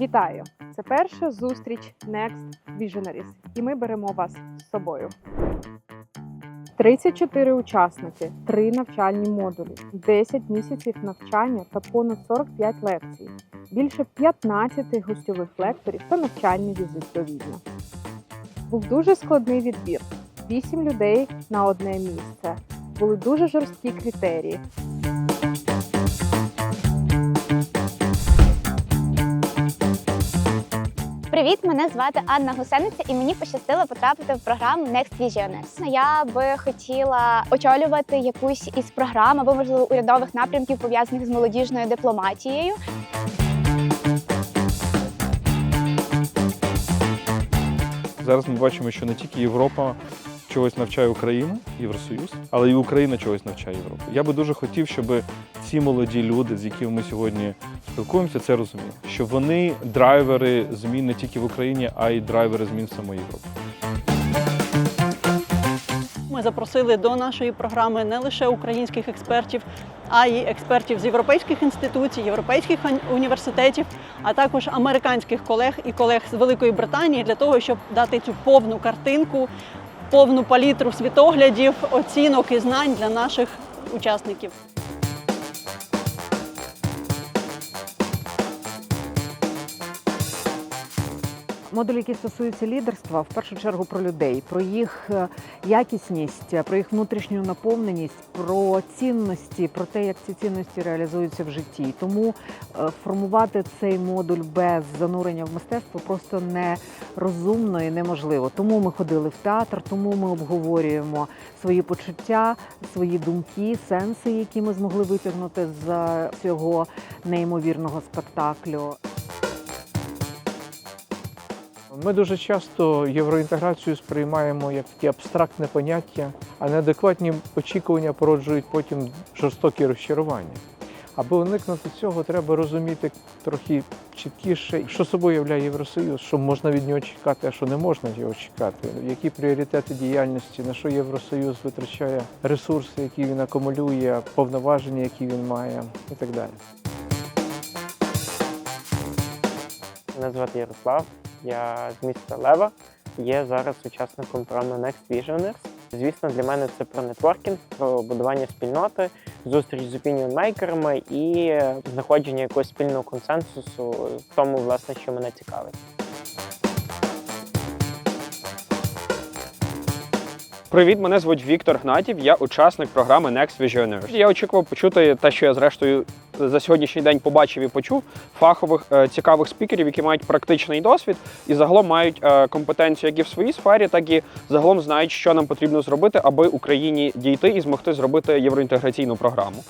Вітаю! Це перша зустріч Next Visionaries, і ми беремо вас з собою. 34 учасники, 3 навчальні модулі, 10 місяців навчання та понад 45 лекцій, більше 15 гостьових лекторів та навчальний візит до Відня. Був дуже складний відбір: 8 людей на одне місце. Були дуже жорсткі критерії, Привіт, мене звати Анна Гусениця, і мені пощастило потрапити в програму Next Visioners. Я би хотіла очолювати якусь із програм або можливо урядових напрямків пов'язаних з молодіжною дипломатією. Зараз ми бачимо, що не тільки Європа чогось навчає Україну, Євросоюз, але і Україна чогось навчає Європу. Я би дуже хотів, щоб ці молоді люди, з якими ми сьогодні спілкуємося, це розуміли, що вони драйвери змін не тільки в Україні, а й драйвери змін в самої Європи. Ми запросили до нашої програми не лише українських експертів, а й експертів з європейських інституцій, європейських університетів, а також американських колег і колег з Великої Британії для того, щоб дати цю повну картинку, повну палітру світоглядів, оцінок і знань для наших учасників. Модулі, які стосуються лідерства, в першу чергу про людей, про їх е, якісність, про їх внутрішню наповненість, про цінності, про те, як ці цінності реалізуються в житті. Тому е, формувати цей модуль без занурення в мистецтво просто нерозумно і неможливо. Тому ми ходили в театр, тому ми обговорюємо свої почуття, свої думки, сенси, які ми змогли витягнути з цього неймовірного спектаклю. Ми дуже часто євроінтеграцію сприймаємо як таке абстрактне поняття, а неадекватні очікування породжують потім жорстокі розчарування. Аби уникнути цього, треба розуміти трохи чіткіше, що собою являє Євросоюз, що можна від нього чекати, а що не можна його чекати, які пріоритети діяльності, на що Євросоюз витрачає ресурси, які він акумулює, повноваження, які він має, і так далі. Мене звати Ярослав, я з міста Лева, є зараз учасником програми Next Visioners. Звісно, для мене це про нетворкінг, про будування спільноти, зустріч з опініонмейкерами і знаходження якогось спільного консенсусу в тому, власне, що мене цікавить. Привіт, мене звуть Віктор Гнатів. Я учасник програми Next Visionaries. Я очікував почути те, що я зрештою за сьогоднішній день побачив і почув фахових е, цікавих спікерів, які мають практичний досвід і загалом мають е, компетенцію як і в своїй сфері, так і загалом знають, що нам потрібно зробити, аби Україні дійти і змогти зробити євроінтеграційну програму.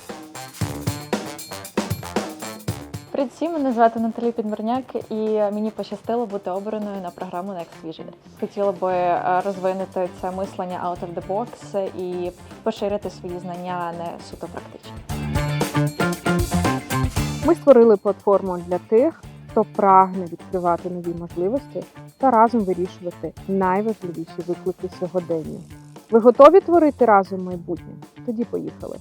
Привіт мене звати Наталі Підмирняк, і мені пощастило бути обраною на програму Next Vision. Хотіла би е, розвинути це мислення out of the box і поширити свої знання не суто практично. Ми створили платформу для тих, хто прагне відкривати нові можливості та разом вирішувати найважливіші виклики сьогодення. Ви готові творити разом майбутнє? Тоді поїхали.